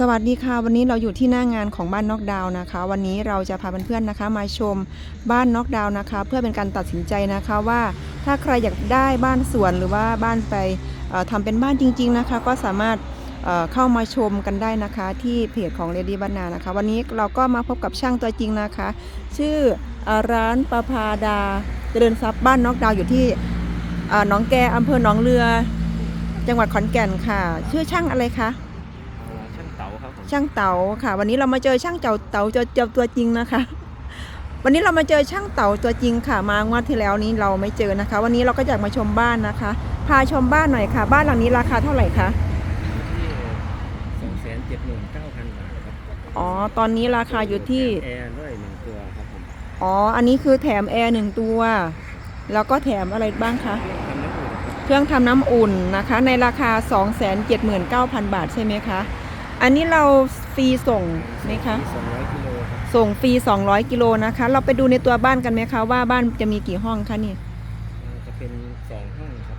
สวัสดีค่ะ วันนี้เราอยู่ที่หน้างานของบ้านนอกดาวน์นะคะ วันนี้เราจะพาเพื่อนๆนะคะ มาชมบ้านนอกดาวน์นะคะ เพื่อเป็นการตัดสินใจนะคะว่าถ้าใครอยากได้บ้านสวนหรือว่าบ้านไปเอ่อทำเป็นบ้านจริง ๆนะคะ ก็สามารถเเข้ามาชมกันได้นะคะ ที่เพจของเรดี้บ้านนานะคะ วันนี้เราก็มาพบกับช่างตัวจริงนะคะ ชื่ออร้านประพาดาเจริญทรัพย์บ้านนอกดาวน์อยู่ที่เอ่อหนองแกอำเภอหนองเรือ จังหวัดขอนแก่นค่ะ ชื่อช่างอะไรคะ ช่างเต๋าค่ะ วันนี้เรามาเจอช่างเจ้าเต๋าเจอเจอตัวจริงนะคะ วันนี้เรามาเจอช่างเต๋าตัวจริงค่ะมางวดที่แล้วนี้เราไม่เจอนะคะ วันนี้เราก็อยากมาชมบ้านนะคะ พาชมบ้านหน่อยค่ะ บ้านหลังนี้ราคาเท่าไหร่คะที่สองแสนเจ็ดหมื่นเก้าพันบาทครับอ๋อตอนนี้ราคาอยู่ที่แอร์ด้วยหนึ่งตัวครับผมอ๋ออันนี้คือแถมแอร์หนึ่งตัว แล้วก็แถมอะไรบ้างคะเครื่องทำน้ำอุ่นครับเครื่องทำน้ำอุ่นนะคะ ในราคา 279,000 บาทใช่ไหมคะ อันนี้เราฟรีส่งไหมคะ สองร้อยกิโลครับส่งฟรี 200 กิโลนะคะ เราไปดูในตัวบ้านกันไหมคะว่าบ้านจะมีกี่ห้องคะนี่อ่าจะเป็นสองห้องครับ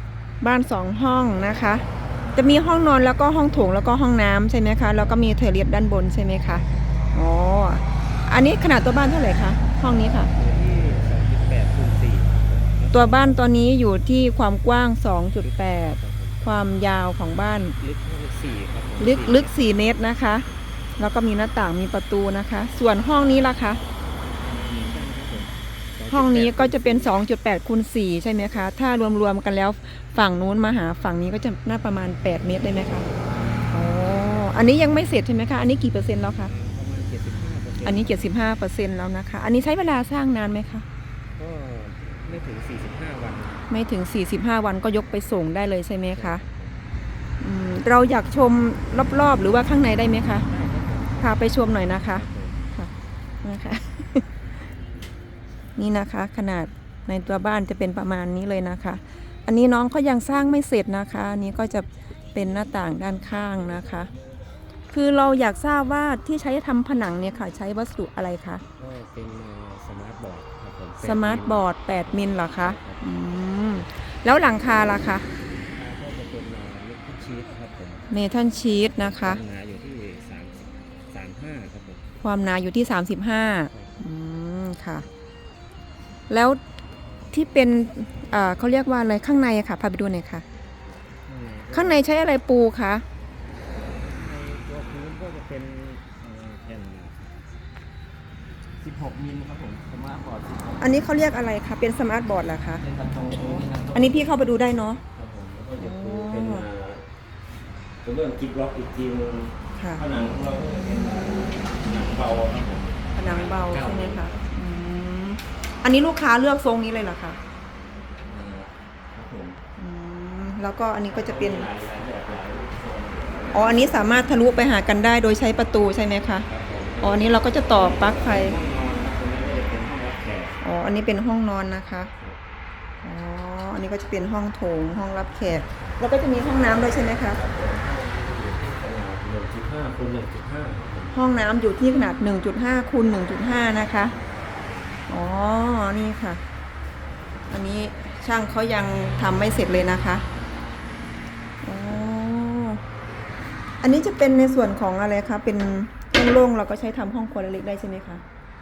บ้านสองห้องนะคะ จะมีห้องนอนแล้วก็ห้องโถงแล้วก็ห้องน้ำใช่ไหมคะ แล้วก็มีเทอร์เรียสด้านบนใช่ไหมคะ อ๋อ อันนี้ขนาดตัวบ้านเท่าไหร่คะ ห้องนี้ค่ะ อยู่ที่สองจุดแปดคูณสี่ตัวบ้านตัวนี้อยู่ที่ความกว้าง 2.8 ครับผมความยาวของบ้าน ลึกห้าสี่ครับผมลึกลึก4เมตรนะคะ แล้วก็มีหน้าต่างมีประตูนะคะ ส่วนห้องนี้ล่ะคะ ห้องนี้ก็จะเป็น 2.8คูณ4ใช่ไหมคะ ถ้ารวมๆกันแล้วฝั่งนู้นมาหาฝั่งนี้ก็จะน่าประมาณ 8 เมตรได้ไหมคะอ๋ออันนี้ยังไม่เสร็จใช่ไหมคะ อันนี้กี่เปอร์เซ็นต์แล้วคะประมาณเจ็ดสิบห้าเปอร์เซ็นต์อันนี้ 75เปอร์เซ็นต์แล้วนะคะ อันนี้ใช้เวลาสร้างนานไหมคะก็ ไม่ถึงสี่สิบห้าวัน ไม่ถึง 45 วันก็ยกไปส่งได้เลยใช่ไหมคะอืมเราอยากชมรอบๆ หรือว่าข้างในได้ไหมคะพาไปชมหน่อยนะคะนะคะ นี่นะคะ ขนาดในตัวบ้านจะเป็นประมาณนี้เลยนะคะ อันนี้น้องเขายังสร้างไม่เสร็จนะคะอันนี้ก็จะเป็นหน้าต่างด้านข้างนะคะ คือเราอยากทราบว่าที่ใช้ทำผนังเนี่ยค่ะ ใช้วัสดุอะไรคะก็เป็นสมาร์ทบอร์ดครับผม สมาร์ทบอร์ด8มิลเหรอคะอืมแล้วหลังคาล่ะคะก็จะเป็นลูกชีสครับผมเมทัลชีสนะคะวามหนาอยู่ที่สามสามห้าครับผมความหนาอยู่ที่ 35อืมค่ะ แล้วที่เป็นเอ่อเขาเรียกว่าอะไรข้างในอะค่ะพาไปดูหน่อยค่ะ ข้างในใช้อะไรปูคะ ในตัวพื้นก็จะเป็นเอ่อแผ่น 16มิลครับผมสมาร์ทบอร์ด16อันนี้เขาเรียกอะไรคะ เป็นสมาร์ทบอร์ดเหรอคะ เป็นกระตรงนี้นะครับอันนี้พี่เข้าไปดูได้เนาะ ครับผมแล้วก็จะปูเป็นอ่าเป็นเรื่องกิ๊กล็อกอีกทีนึงค่ะ ผนังของเราก็จะเป็นผนังเบาครับผมผนังเบาใช่ไหมคะอืมอันนี้ลูกค้าเลือกทรงนี้เลยเหรอคะอ่าครับผมอืมแล้วก็อันนี้ก็จะเป็น หลายหลายแบบหลายโซนอ๋อ อันนี้สามารถทะลุไปหากันได้โดยใช้ประตูใช่ไหมคะ ครับผมอ๋อ อันนี้เราก็จะต่อปลั๊กไฟห้ องนอนครับตรงนี้ก็จะเป็นห้องรับแขกอ๋อ อันนี้เป็นห้องนอนนะคะ อ๋อ อันนี้ก็จะเป็นห้องโถง ห้องรับแขก แล้วก็จะมีห้องน้ำด้วยใช่ไหมคะอยู่ที่ขนาด1.5คูณ1.5ครับผมห้องน้ำอยู่ที่ขนาด 1.5คูณ1.5 นะคะ อ๋อ นี่ค่ะ อันนี้ช่างเขายังทำไม่เสร็จเลยนะคะ อ๋อ อันนี้จะเป็นในส่วนของอะไรคะ เป็นห้องโล่งเราก็ใช้ทำห้องครัวเล็กๆได้ใช่ไหมคะ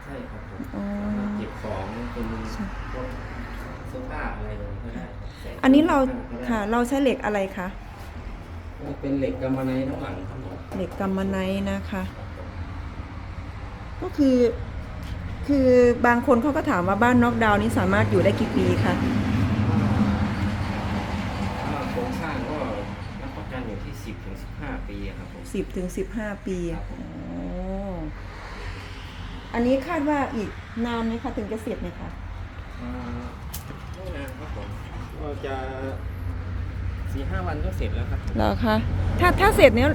ใช่ครับผมอ๋อเก็บของเป็นพวกเสื้อผ้าอะไรอย่างนี้ก็ได้ใส่อันนี้เราก็ได้ค่ะ เราใช้เหล็กอะไรคะเป็นเหล็กกำมะไนทั้งหลังครับผมเหล็กกัมมันไนท์นะคะ ก็คือ คือบางคนเขาก็ถามว่าบ้านน็อกดาวน์นี้สามารถอยู่ได้กี่ปีคะถ้าโครงสร้างก็รับประกันอยู่ที่10ถึง15ปีครับผมสิบถึงสิบห้าปี ครับผมอ๋อ อันนี้คาดว่าอีกนานไหมคะถึงจะเสร็จไหมคะอ่าไม่นานครับผมก็จะสี่ห้าวันก็เสร็จแล้วครับผมเหรอคะถ้าถ้าเสร็จเนี้ย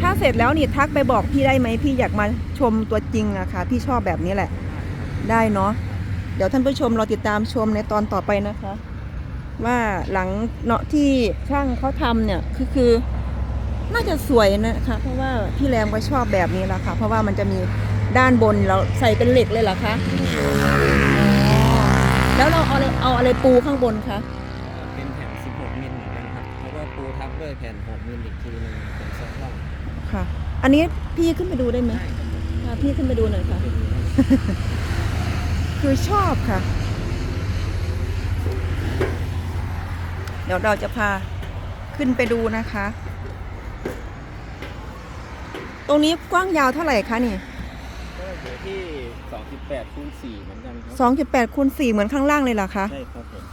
ถ้าเสร็จแล้วนี่ทักไปบอกพี่ได้ไหมพี่อยากมาชมตัวจริงอะค่ะพี่ชอบแบบนี้แหละ ได้เนาะเดี๋ยวท่านผู้ชมเราติดตามชมในตอนต่อไปนะคะ ว่าหลังเนาะที่ช่างเขาทำเนี่ยคือคือ น่าจะสวยนะคะ เพราะว่าพี่แรมก็ชอบแบบนี้แหละค่ะ เพราะว่ามันจะมี ด้านบนเราใส่เป็นเหล็กเลยเหรอคะอ๋อแล้วเราเอาอะไรเอาอะไรปูข้างบนคะเป็นแผ่น 16 มิลเหมือนกันครับแล้วก็ปูทับด้วยแผ่น 6 มิลอีกทีหนึงเป็นซอกล่องค่ะอันอันนี้พี่ขึ้นไปดูได้ไหมได้ครับผมอ่าพี่ขึ้นไปดูหน่อยค่ะคือชอบค่ะ เดี๋ยวเราจะพาขึ้นไปดูนะคะ ตรงนี้กว้างยาวเท่าไหร่คะนี่ก็ อยู่ที่ 2.8คูณ4เหมือนกันครับสองจุดแปดคูณสี่เหมือนข้างล่างเลยเหรอคะ ใช่ครับผม